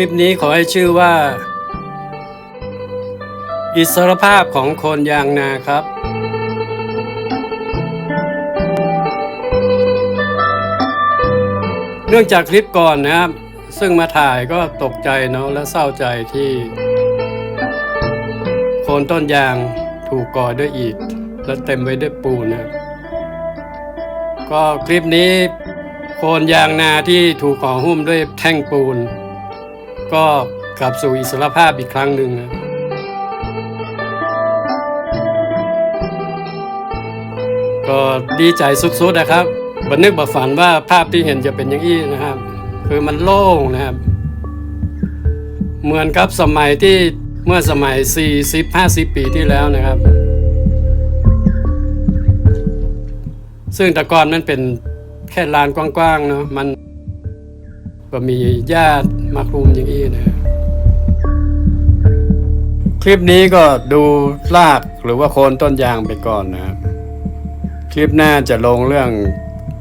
ลิปนี้ขอให้ชื่อว่า อิสรภาพของคนยางนาครับเนื่องจากคลิปก่อนนะครับ ซึ่งมาถ่ายก็ตกใจเนาะและเศร้าใจที่ โคนต้นยางถูกก่อด้วยอิฐและเต็มไปด้วยปูนนะก็คลิปนี้ โคนยางนาที่ถูกห่อหุ้มด้วยแท่งปูน ก็กลับสู่อิสรภาพอีกครั้งหนึ่งก็ดีใจสุดๆนะครับบันนึกบัฝันว่าภาพที่เห็นจะเป็นอย่างนี้นะครับ คือมันโล่งนะครับ เหมือนกับสมัยที่เมื่อสมัย 40-50 ปีที่แล้วนะครับ ซึ่งแต่ก่อนมันเป็นแค่ลานกว้างๆเนาะมันก็มีญาติ มาคลุมอย่างนี้นะ คลิปนี้ก็ดูรากหรือว่าโคนต้นยางไปก่อนนะครับ คลิปหน้าจะลงเรื่อง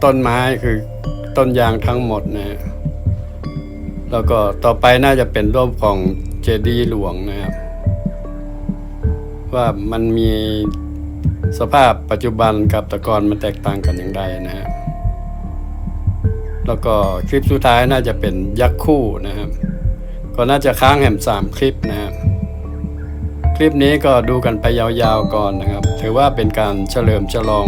ต้นไม้คือต้นยางทั้งหมดนะแล้วก็ต่อไปน่าจะเป็นรูปของเจดีย์หลวงนะครับ ว่ามันมีสภาพปัจจุบันกับต่ก่อนมันแตกต่างกันอย่างไรนะฮะ แล้วก็คลิปสุดท้ายน่าจะเป็นยักษ์คู่นะครับ ก็น่าจะค้างแหมสามคลิปนะครับคลิปนี้ก็ดูกันไปยาวๆก่อนนะครับ ถือว่าเป็นการเฉลิมฉลอง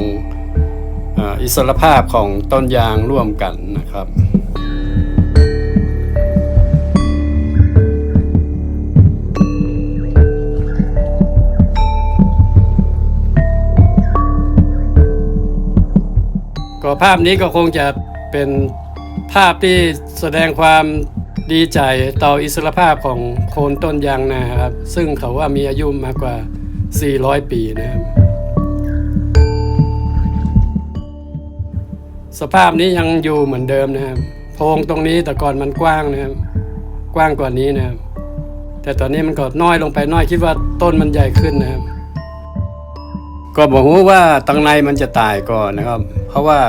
อ,อิสรภาพของต้นยางร่วมกันนะครับก็ภาพนี้ก็คงจะเป็น ภาพที่แสดงความดีใจต่ออิสรภาพของโคนต้นยางนาครับ ซึ่งเขาว่ามีอายุมากกว่า 400 ปีนะครับ สภาพนี้ยังอยู่เหมือนเดิมนะครับโพรงตรงนี้แต่ก่อนมันกว้างนะครับ กว้างกว่านี้นะครับ แต่ตอนนี้มันก็น้อยลงไปน้อยคิดว่าต้นมันใหญ่ขึ้นนะครับ ก็บอกว่าตังในมันจะตายก่อนนะครับ เพราะว่า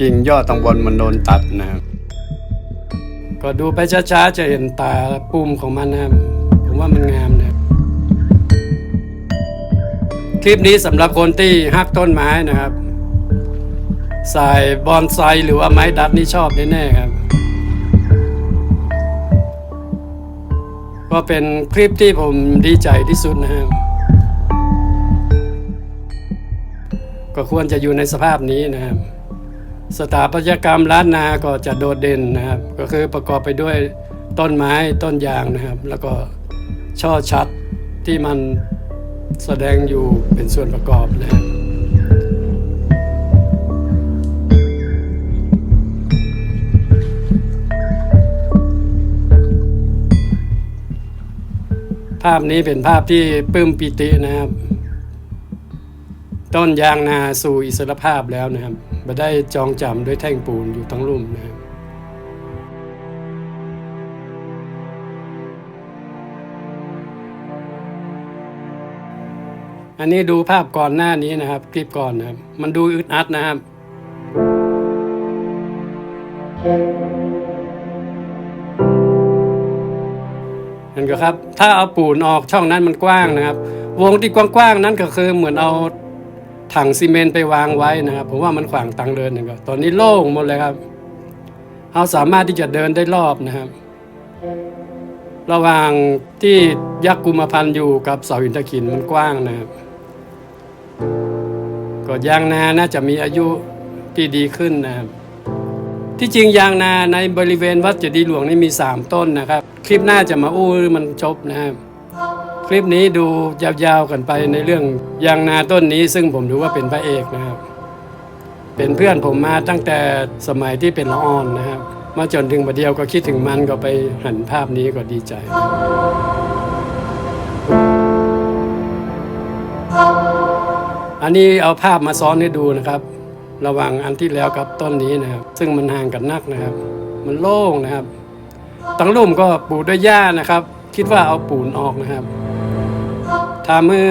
กิ่งยอดตังบนมันโดนตัดนะครับ ก็ดูไปช้าๆ จะเห็นตาปุ่มของมันนะครับผมว่ามันงามนะครับคลิปนี้สำหรับคนที่ฮักต้นไม้นะครับสายบอนไซหรือว่าไม้ดัดนี่ชอบแน่ๆครับ ก็เป็นคลิปที่ผมดีใจที่สุดนะครับก็ควรจะอยู่ในสภาพนี้นะครับ สถาปัตยกรรมล้านนาก็จะโดดเด่นนะครับ ก็คือประกอบไปด้วยต้นไม้ต้นยางนะครับ แล้วก็ช่อชัดที่มันแสดงอยู่เป็นส่วนประกอบนะครับภาพนี้เป็นภาพที่ปลื้มปิตินะครับ ต้นยางนาสู่อิสรภาพแล้วนะครับ มาได้จองจำด้วยแท่งปูนอยู่ทั้งลุ่มนะครับอันนี้ดูภาพก่อนหน้านี้นะครับ คลิปก่อนนะครับ มันดูอึดอัดนะครับ นั่นก็ครับ ถ้าเอาปูนออกช่องนั้นมันกว้างนะครับ วงที่กว้างๆนั้นก็คือเหมือนเอา ถังซีเมนต์ไปวางไว้นะครับผมว่ามันขวางทางเดินหนึ่งก็ตอนนี้โล่งหมดเลยครับเราสามารถที่จะเดินได้รอบนะครับ ระหว่างที่ยักษ์กุมพันธ์อยู่กับเสาหินตะขินมันกว้างนะครับก็ยางนาน่าจะมีอายุที่ดีขึ้นนะครับที่จริงยางนาในบริเวณวัดเจดีย์หลวงนี่มี 3 ต้นนะครับ คลิปหน้าจะมาอู้มันจบนะครับ ลิปนี้ดูยาวๆกันไปในเรื่องยางนาต้นนี้ ซึ่งผมถือว่าเป็นพระเอกนะครับ เป็นเพื่อนผมมาตั้งแต่สมัยที่เป็นละอ่อนนะครับ มาจนถึงประเดียวก็คิดถึงมันก็ไปหันภาพนี้ก็ดีใจอันนี้เอาภาพมาซ้อนให้ดูนะครับ ระหว่างอันที่แล้วกับต้นนี้นะครับ ซึ่งมันห่างกันนักนะครับ มันโล่งนะครับตั้งลุ่มก็ปลูกด้วยหญ้านะครับ คิดว่าเอาปูนออกนะครับ ทาเมื่อ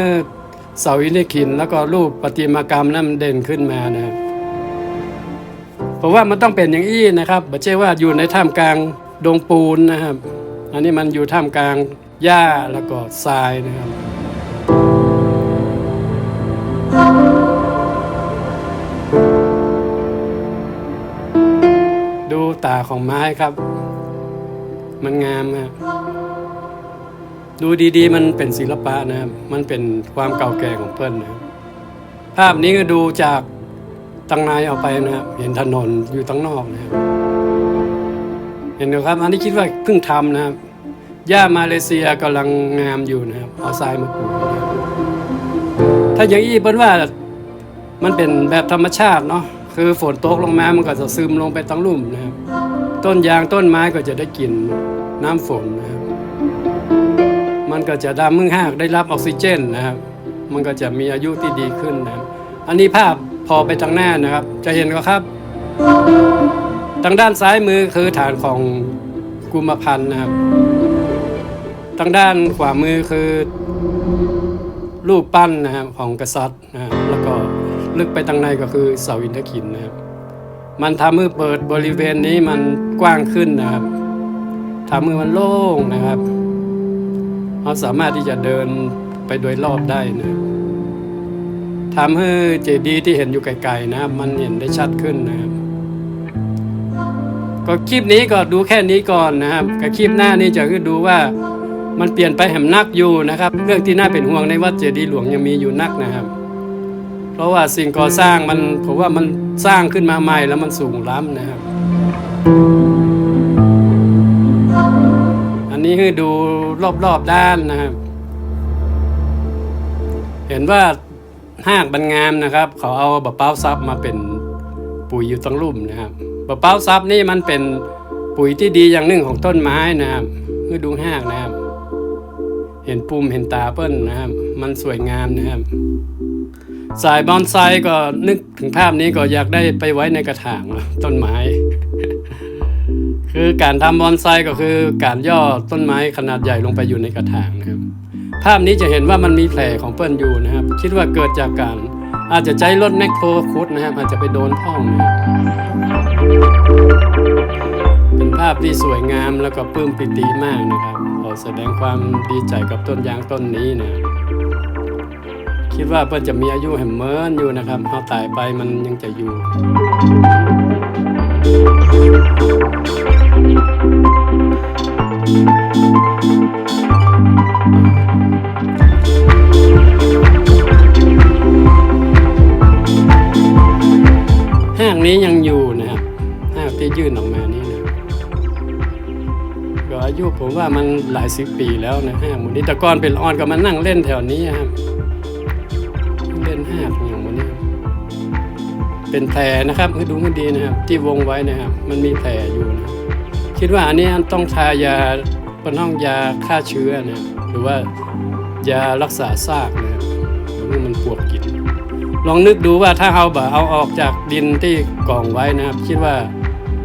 เสาอินทขินแล้วก็รูปประติมากรรมนั้นมันเด่นขึ้นมานะครับเพราะว่ามันต้องเป็นอย่างอี้นะครับไม่ใช่ว่าอยู่ในท่ามกลางดงปูนนะครับ อันนี้มันอยู่ท่ามกลางหญ้าแล้วก็ทรายนะครับดูตาของไม้ครับ มันงามครับ ดูดีๆ มันเป็นศิลปะนะครับ มันเป็นความเก่าแก่ของเพื่อนนะครับภาพนี้ก็ดูจากตังในออกไปนะครับเห็นถนนอยู่ตั้งนอกนะครับเห็นไหมครับ อันนี้คิดว่าเพิ่งทำนะครับหญ้ามาเลเซียกำลังงามอยู่นะครับ เอาทรายมาปลูกถ้าอย่างนี้เปิ้นว่ามันเป็นแบบธรรมชาติเนาะคือฝนตกลงมามันก็จะซึมลงไปทั้งลุ่มนะครับ ต้นยางต้นไม้ก็จะได้กินน้ำฝนนะครับ มันก็จะดำมึงหากได้รับออกซิเจนนะครับ มันก็จะมีอายุที่ดีขึ้นนะครับ อันนี้ภาพพอไปทางหน้านะครับ จะเห็นก็ครับ ทางด้านซ้ายมือคือฐานของกุมพันธ์นะครับ ทางด้านขวามือคือรูปปั้นนะครับของกษัตริย์นะครับแล้วก็ลึกไปทางในก็คือเสาอินทขินนะครับ มันทำให้เปิดบริเวณนี้มันกว้างขึ้นนะครับทำให้มันโล่งนะครับ เราสามารถที่จะเดินไปโดยรอบได้นะทำให้เจดีย์ที่เห็นอยู่ไกลๆนะมันเห็นได้ชัดขึ้นนะครับก็คลิปนี้ก็ดูแค่นี้ก่อนนะครับกับคลิปหน้านี้จะคือดูว่ามันเปลี่ยนไปแหมนักอยู่นะครับ เรื่องที่น่าเป็นห่วงในวัดเจดีย์หลวงยังมีอยู่นักนะครับ เพราะว่าสิ่งก่อสร้างมันผมว่ามันสร้างขึ้นมาใหม่แล้วมันสูงล้ำนะครับ นนี้คือดูรอบๆด้านนะครับ เห็นว่าห้างบรรงามนะครับ เขาเอาบะเป้าซับมาเป็นปุ๋ยอยู่ตั้งลุ่มนะครับบะเป้าซับนี่มันเป็นปุ๋ยที่ดีอย่างหนึ่งของต้นไม้นะครับคือดูห้างนะครับ เห็นปุ่มเห็นตาเปิ้ลนะครับ มันสวยงามนะครับสายบอนไซก็นึกถึงภาพนี้ก็อยากได้ไปไว้ในกระถางต้นไม้ คือการทำบอนไซก็คือการย่อต้นไม้ขนาดใหญ่ลงไปอยู่ในกระถางนะครับ ภาพนี้จะเห็นว่ามันมีแผลของเปิ้ลอยู่นะครับ คิดว่าเกิดจากการอาจจะใช้รถแมคโครคุดนะครับ อาจจะไปโดนท่องนะครับเป็นภาพที่สวยงามแล้วก็ปลื้มปิติมากนะครับขอแสดงความดีใจกับต้นยางต้นนี้นะคิดว่าเปิ้ลจะมีอายุแห่มเมินอยู่นะครับพอตายไปมันยังจะอยู่ ห้างนี้ยังอยู่นะครับห้างที่ยื่นออกมานี่นะก็อายุผมว่ามันหลายสิบปีแล้วนะห้างมูนี้ต่ก่อนเป็นออนก็มานั่งเล่นแถวนี้ครับ เล่นห้างอย่างหมูนี้ เป็นแผลนะครับให้ดูให้ดีนะครับ ที่วงไว้นะครับ มันมีแผลอยู่นะคิดว่าอันนี้ต้องทายาเป็นห้องยาฆ่าเชื้อนะหรือว่ายารักษาซากนะครับหรือว่ามันปวดกินลองนึกดูว่าถ้าเอาแบบเอาออกจากดินที่กองไว้นะครับ คิดว่า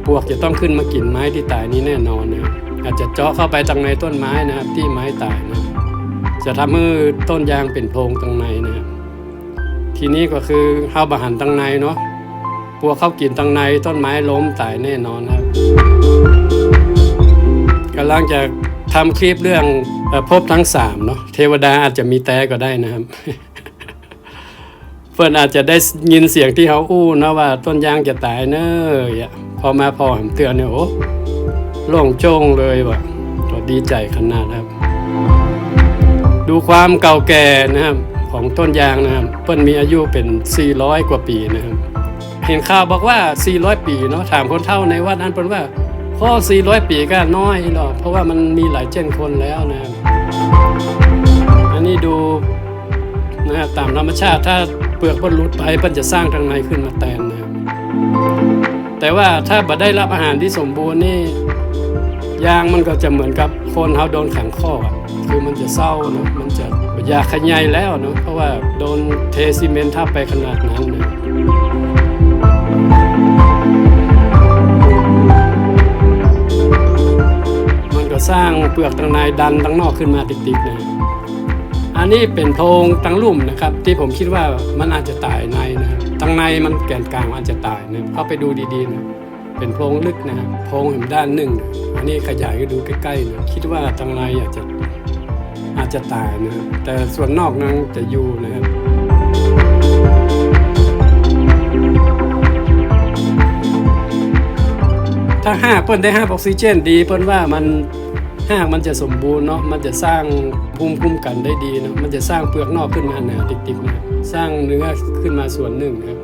ปวกจะต้องขึ้นมากินไม้ที่ตายนี้แน่นอนนะครับอาจจะเจาะเข้าไปตรงในต้นไม้นะครับ ที่ไม้ตายนะจะทำให้ต้นยางเป็นโพรงตรงในนะครับทีนี้ก็คือเข้าบาหันตรงในเนาะ ปวเข้ากินตรงในต้นไม้ล้มตายแน่นอนครับกำลังจะทำคลิปเรื่องเอ่อภพทั้งสามเนาะเทวดาอาจจะมีแต่ก็ได้นะครับ เพื่อนอาจจะได้ยินเสียงที่เขาอู้นะว่าต้นยางจะตายเนอะอะพอมาพอผมเตือนเนี่ยโอ้โล่งโจ้งเลยว่ะก็ดีใจขนาดครับ ดูความเก่าแก่นะครับของต้นยางนะครับเปิ้นมีอายุเป็น 400 กว่าปีนะครับ เห็นข่าวบอกว่า 400 ปีเนาะถามคนเฒ่าในวัดนั้นเปิ้นว่าข้อ 400 ปีก็น้อยหรอกเพราะว่ามันมีหลายเจนคนแล้วนะอันนี้ดูนะครับตามธรรมชาติถ้าเปลือกบนหลุดไปมันจะสร้างทางในขึ้นมาแทนนะแต่ว่าถ้าบ่ได้รับอาหารที่สมบูรณ์นี่ยางมันก็จะเหมือนกับคนเขาโดนขังข้ออะคือมันจะเศร้าเนอะมันจะอยากขยายแล้วเนอะเพราะว่าโดนเทซีเมนต์ทับไปขนาดนั้นนะ็สร้างเปลือกทางในดันทางนอกขึ้นมาติดๆนะอันนี้เป็นโพรงตังลุ่มนะครับ ที่ผมคิดว่ามันอาจจะตายในนะครับตั้งในมันแกนกลางอาจจะตายนะเข้าไปดูดีๆนะเป็นโพรงลึกนะครับโพรงเห็นด้านหนึ่ง อันนี้ขยายก็ดูใกล้ๆนะคิดว่าทางในอาจจะอาจจะตายนะครับแต่ส่วนนอกนั้นจะอยู่นะครับถ้าห้าเปิ้นได้ห้าออกซิเจนดีเปิ้นว่ามัน หากมันจะสมบูรณ์เนาะมันจะสร้างภูมิคุ้มกันได้ดีเนาะมันจะสร้างเปลือกนอกขึ้นมาหนาติกๆนะสร้างเนื้อขึ้นมาส่วนหนึ่งนะครับ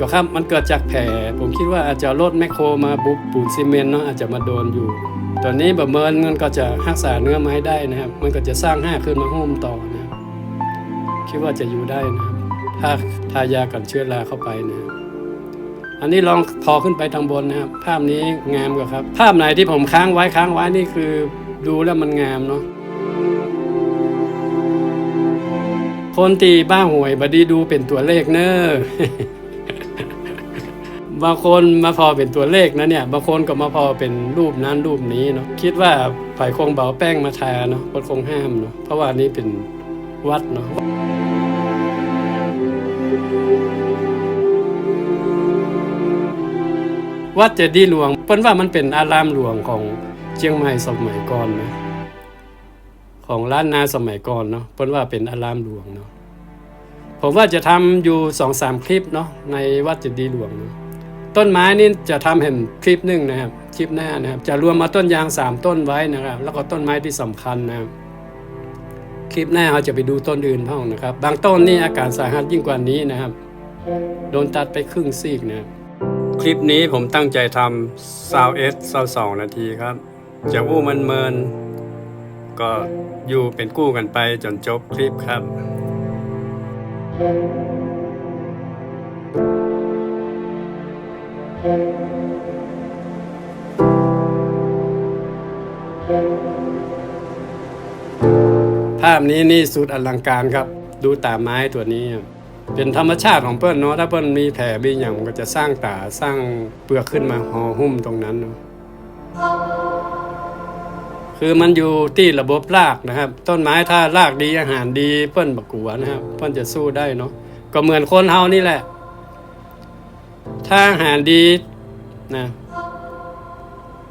ก็ครับมันเกิดจากแผลผมคิดว่าอาจจะรถแมคโครมาบุบปูนซีเมนต์เนาะอาจจะมาโดนอยู่ ตอนนี้แบบเมินมันก็จะรักษาเนื้อไม้ได้นะครับ มันก็จะสร้างห้าขึ้นมาหุ้มต่อนะครับคิดว่าจะอยู่ได้นะครับ ถ้าทายากันเชื้อราเข้าไปนะครับอันนี้ลองพอขึ้นไปทางบนนะครับ ภาพนี้งามกว่าครับ ภาพไหนที่ผมค้างไว้ค้างไว้นี่คือดูแล้วมันงามเนาะคนตีบ้าหวยบดีดูเป็นตัวเลขเนอะ บางคนมาพอเป็นตัวเลขนะเนี่ย บางคนก็มาพอเป็นรูปนั้นรูปนี้เนาะคิดว่าฝ่ายคงเบาแป้งมาทาเนาะคนคงห้ามเนาะเพราะว่านี่เป็นวัดเนาะวัดเจดีย์หลวงเปิ้นว่ามันเป็นอารามหลวงของเชียงใหม่สมัยก่อนนะของล้านนาสมัยก่อนเนาะเปิ้นว่าเป็นอารามหลวงเนาะผมว่าจะทำอยู่สองสามคลิปเนาะในวัดเจดีย์หลวงเนาะ ต้นไม้นี่จะทำเห็นคลิปหนึ่งนะครับคลิปหน้านะครับ จะรวมมาต้นยางสามต้นไว้นะครับ แล้วก็ต้นไม้ที่สำคัญนะครับคลิปหน้าเราจะไปดูต้นอื่นบ้างนะครับ บางต้นนี่อาการสาหัสยิ่งกว่านี้นะครับ โดนตัดไปครึ่งซีกนะครับคลิปนี้ผมตั้งใจทำซาวเอสซาวสองนาทีครับ จะอู้มันเมิน ก็อยู่เป็นกู้กันไปจนจบคลิปครับ ภาพนี้นี่สุดอลังการครับ ดูตาไม้ตัวนี้ เป็นธรรมชาติของเปิ้ลเนาะถ้าเปิ้ลมีแผลมีอย่างมันก็จะสร้างตาสร้างเปลือกขึ้นมาห่อหุ้มตรงนั้นเนาะคือมันอยู่ที่ระบบรากนะครับ ต้นไม้ถ้ารากดีอาหารดีเปิ้ลบักกัวนะครับ เปิ้ลจะสู้ได้เนาะก็เหมือนคนเฮานี่แหละ ถ้าอาหารดีนะ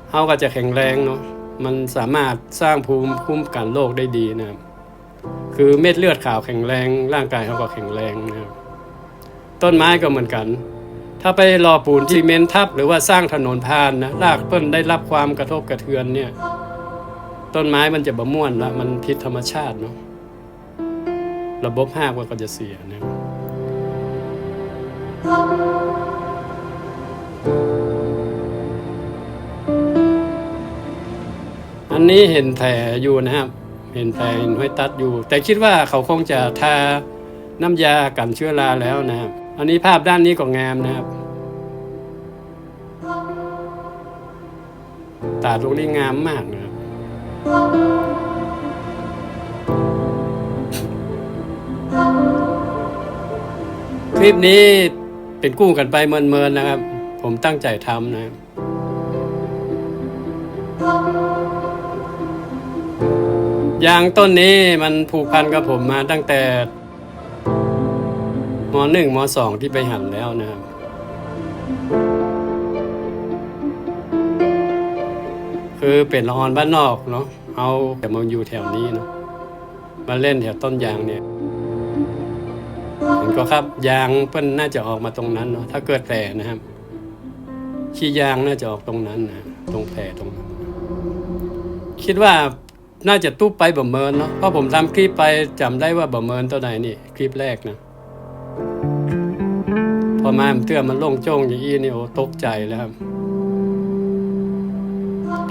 เฮาก็จะแข็งแรงเนาะมันสามารถสร้างภูมิคุ้มกันโรคได้ดีนะครับคือเม็ดเลือดขาวแข็งแรง ร่างกายเขาก็แข็งแรงนะครับต้นไม้ก็เหมือนกัน ถ้าไปรอปูนซีเมนทับ หรือว่าสร้างถนนพานนะรากต้นได้รับความกระทบกระเทือนเนี่ย ต้นไม้มันจะบะม่วนละมันพิษธรรมชาติเนาะระบบห้ากมันก็จะเสียนะ นี้เห็นแผลอยู่นะครับ เห็นแผลเห็นห้อยตัดอยู่ แต่คิดว่าเขาคงจะทาน้ำยากันเชื้อราแล้วนะครับ อันนี้ภาพด้านนี้ก็งามนะครับ ตาดลูกนี้งามมากนะครับคลิปนี้เป็นกู้กันไปเมินๆนะครับ ผมตั้งใจทำนะครับ ยางต้นนี้มันผูกพันกับผมมาตั้งแต่มหนึ่งมสองที่ไปหันแล้วนะครับ คือเป็นละออนบ้านนอกเนาะเอาแต่มาอยู่แถวนี้เนาะมาเล่นแถวต้นยางเนี่ยเห็นก็ครับยางเพิ่นน่าจะออกมาตรงนั้นเนาะถ้าเกิดแผลนะครับ ขี้ยางน่าจะออกตรงนั้นนะตรงแผลตรงนั้นคิดว่า น่าจะตู้ไปบ่เมินเนาะเพราะผมทำคลิปไปจำได้ว่าบ่เมินตัวไหนนี่ คลิปแรกนะ พอมาเตื้อมันโล่งโจ้งอย่างนี้นี่โอ้ตกใจแล้วครับ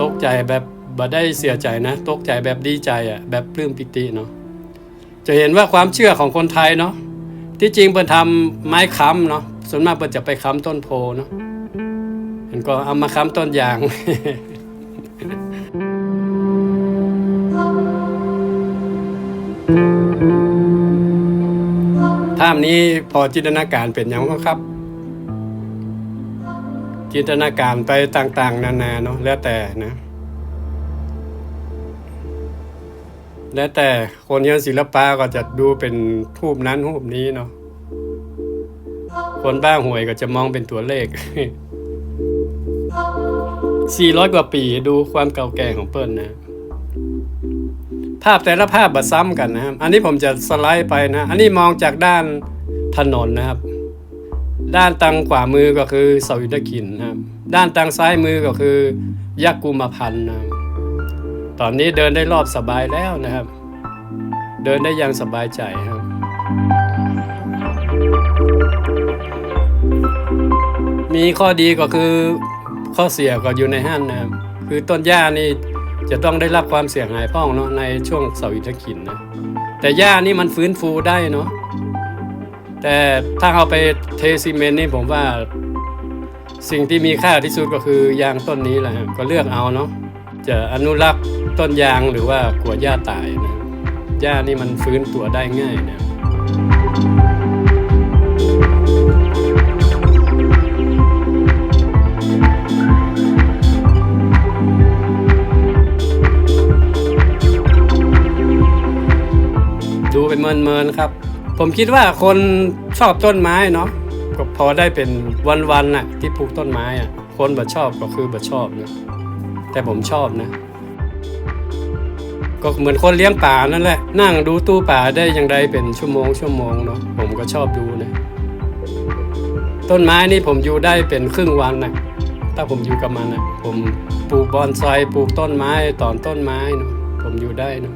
ตกใจแบบบ่ได้เสียใจนะ ตกใจแบบดีใจอะ แบบปลื้มปิติเนาะจะเห็นว่าความเชื่อของคนไทยเนาะที่จริงเปิ่นทำไม้ค้ำเนาะส่วนมากเปิ่นจะไปค้ำต้นโพเนาะมันก็เอามาค้ำต้นยาง ภาพนี้พอจินตนาการเป็นอย่างไรครับ จินตนาการไปต่าง ๆ นานาเนาะแล้วแต่นะ แล้วแต่คนเรียนศิลปะก็จะดูเป็นรูปนั้นรูปนี้เนาะคนบ้าหวยก็จะมองเป็นตัวเลข 400 กว่าปีดูความเก่าแก่ของเปิ้ลนะ ภาพแต่ละภาพบัดซ้ำกันนะครับ อันนี้ผมจะสไลด์ไปนะ อันนี้มองจากด้านถนนนะครับ ด้านทางขวามือก็คือเสาอิฐกินนะครับ ด้านทางซ้ายมือก็คือ ยักษ์กุมพันธ์นะครับตอนนี้เดินได้รอบสบายแล้วนะครับ เดินได้อย่างสบายใจครับ มีข้อดีก็คือข้อเสียก็อยู่ในห้างนะครับ คือต้นหญ้านี่ จะต้องได้รับความเสียหายพ้องเนาะในช่วงเสาอิฐกินนะแต่หญ้านี่มันฟื้นฟูได้เนาะแต่ถ้าเอาไปเทซีเมนต์นี่ผมว่า สิ่งที่มีค่าที่สุดก็คือยางต้นนี้แหละก็เลือกเอาเนาะจะอนุรักษ์ต้นยางหรือว่ากลัวหญ้าตายนะหญ้านี่มันฟื้นตัวได้ง่ายนะ เมินๆครับ ผมคิดว่าคนชอบต้นไม้เนาะก็พอได้เป็นวันๆน่ะที่ปลูกต้นไม้อะคนบ่ชอบก็คือบ่ชอบนะแต่ผมชอบนะ ก็เหมือนคนเลี้ยงป่านั่นแหละ นั่งดูตู้ป่าได้อย่างไรเป็นชั่วโมงชั่วโมงเนาะผมก็ชอบดูนะ ต้นไม้นี่ผมอยู่ได้เป็นครึ่งวันนะถ้าผมอยู่กับมันนะผมปลูกบอนไซปลูกต้นไม้ตอนต้นไม้เนาะผมอยู่ได้เนาะ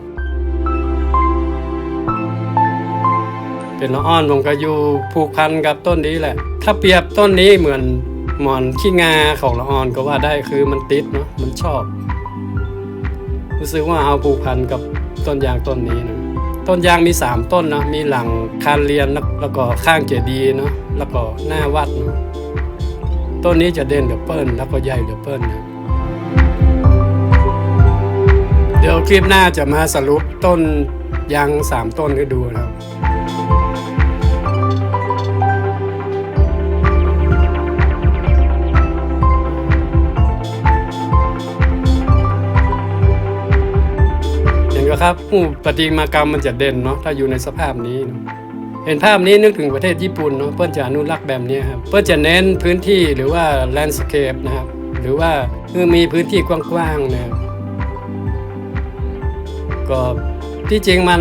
เป็นละอ่อนผมก็อยู่ผูกพันกับต้นนี้แหละ ถ้าเปรียบต้นนี้เหมือนหมอนขี้งาของละอ่อนก็ว่าได้คือมันติดเนาะมันชอบ รู้สึกว่าเอาผูกพันกับต้นยางต้นนี้นะต้นยางมีสามต้นนะมีหลังคานเรียนแล้วก็ข้างเจดีย์เนาะแล้วก็หน้าวัดเนาะต้นนี้จะเด่นเหลือเปิ้ลแล้วก็ใหญ่เหลือเปิ้ลนะเดี๋ยวคลิปหน้าจะมาสรุปต้นยางสามต้นให้ดูนะครับ นไหมครับผู้ประติมากรรมมันจะเด่นเนาะถ้าอยู่ในสภาพนี้ เห็นภาพนี้นึกถึงประเทศญี่ปุ่นเนาะเพื่อนจะอนุรักษ์แบบนี้ครับเพื่อนจะเน้นพื้นที่หรือว่าแลนด์สเคปนะครับหรือว่าคือมีพื้นที่กว้างๆนะครับก็ที่จริงมัน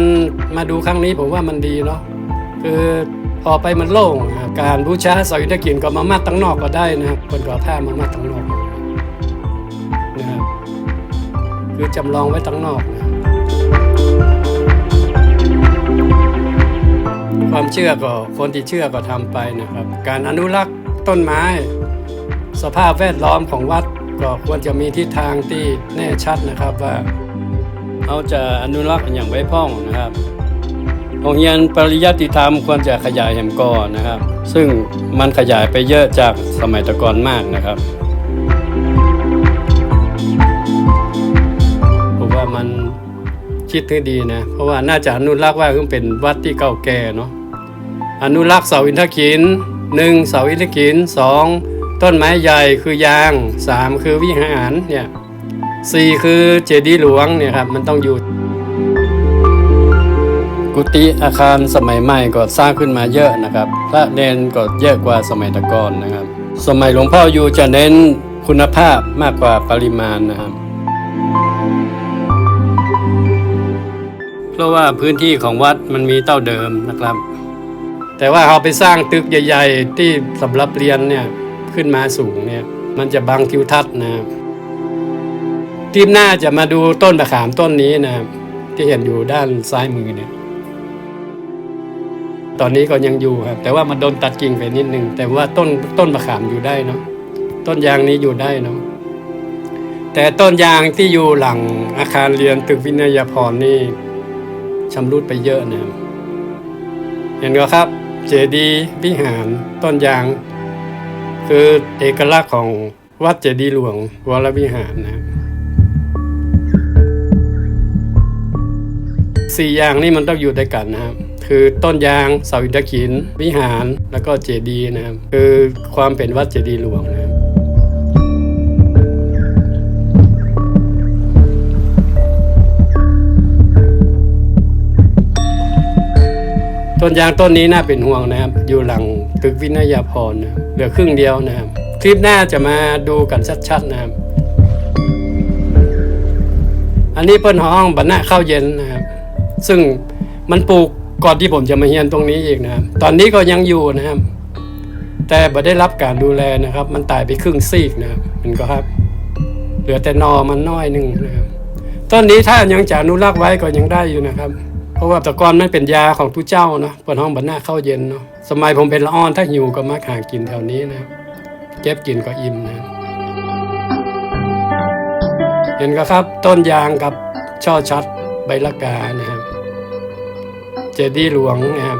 มาดูครั้งนี้ผมว่ามันดีเนาะคือพอไปมันโล่งการบูชาเสาอิฐกินก็มามัดตั้งนอกก็ได้นะครับคนก็เอาผ้ามามัดตั้งนอกนะครับคือจำลองไว้ตั้งนอกนะ ความเชื่อก็คนที่เชื่อก็ทำไปนะครับ การอนุรักษ์ต้นไม้ สภาพแวดล้อมของวัดก็ควรจะมีทิศทางที่แน่ชัดนะครับว่าเราจะอนุรักษ์อย่างไว้พ้องนะครับโรงเรียนปริยัติธรรมควรจะขยายแหมก่อนนะครับ ซึ่งมันขยายไปเยอะจากสมัยตะกอนมากนะครับ คิดให้ดีนะ เพราะว่าน่าจะอนุรักษ์ว่าคือเป็นวัดที่เก่าแก่เนาะอนุรักษ์เสาอินทขินหนึ่งเสาอินทขินสองต้นไม้ใหญ่คือยางสามคือวิหารเนี่ยสี่คือเจดีย์หลวงเนี่ยครับมันต้องอยู่กุฏิอาคารสมัยใหม่ก็สร้างขึ้นมาเยอะนะครับ พระเนนก็เยอะกว่าสมัยตะก่อนนะครับ สมัยหลวงพ่ออยู่จะเน้นคุณภาพมากกว่าปริมาณนะครับ ราะว่าพื้นที่ของวัดมันมีเต้าเดิมนะครับ แต่ว่าเอาไปสร้างตึกใหญ่ ๆ ที่สำหรับเรียนเนี่ยขึ้นมาสูงเนี่ยมันจะบังทิวทัศน์นะทีมหน้าจะมาดูต้นมะขามต้นนี้นะที่เห็นอยู่ด้านซ้ายมือเนี่ยตอนนี้ก็ยังอยู่ครับ แต่ว่ามันโดนตัดกิ่งไปนิดนึง แต่ว่าต้นต้นมะขามอยู่ได้เนาะต้นยางนี้อยู่ได้เนาะแต่ต้นยางที่อยู่หลังอาคารเรียนตึกวินัยพรนี่ ชำรุดไปเยอะนะครับเห็นก็ครับ เจดีย์วิหารต้นยาง คือเอกลักษณ์ของวัดเจดีย์หลวงวรวิหารนะครับสี่อย่างนี่มันต้องอยู่ด้วยกันนะครับ คือต้นยางเสาอิฐขิน วิหารแล้วก็เจดีย์นะครับ คือความเป็นวัดเจดีย์หลวงนะครับ ต้นยางต้นนี้น่าเป็นห่วงนะครับ อยู่หลังตึกวินยาพรนะเหลือครึ่งเดียวนะครับ คลิปหน้าจะมาดูกันชัดๆนะครับ อันนี้เปิ้นห้องบรรณะข้าวเย็นนะครับ ซึ่งมันปลูกก่อนที่ผมจะมาเฮียนตรงนี้อีกนะครับ ตอนนี้ก็ยังอยู่นะครับ แต่บ่ได้รับการดูแลนะครับ มันตายไปครึ่งซีกนะครับมันก็ครับ เหลือแต่นอมันน้อยหนึ่งนะครับต้นนี้ถ้ายังจะอนุรักษ์ไว้ก็ยังได้อยู่นะครับ เพราะว่าแตะกอนมันเป็นยาของทุเจ้าเนาะเปิดห้องบรรณาเข้าเย็นเนาะสมัยผมเป็นละอ่อนถ้าหิวก็มาหากินแถวนี้นะครับเก็บกินก็อิ่มนะครับเห็นก็ครับต้นยางกับช่อชัดใบละกานะครับ เจดีย์หลวงนะครับ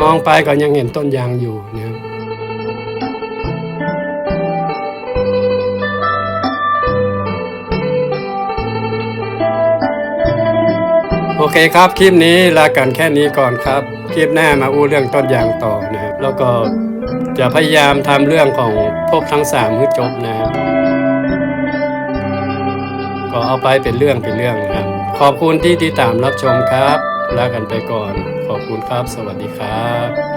มองไปก็ยังเห็นต้นยางอยู่ อเคครับ คลิปนี้ลากันแค่นี้ก่อนครับ คลิปหน้ามาอู้เรื่องต้นยางต่อนะครับแล้วก็จะพยายามทำเรื่องของพวกทั้งสามให้จบนะครับก็เอาไปเป็นเรื่องเป็นเรื่องนะครับ ขอบคุณที่ติดตามรับชมครับลากันไปก่อน ขอบคุณครับ สวัสดีครับ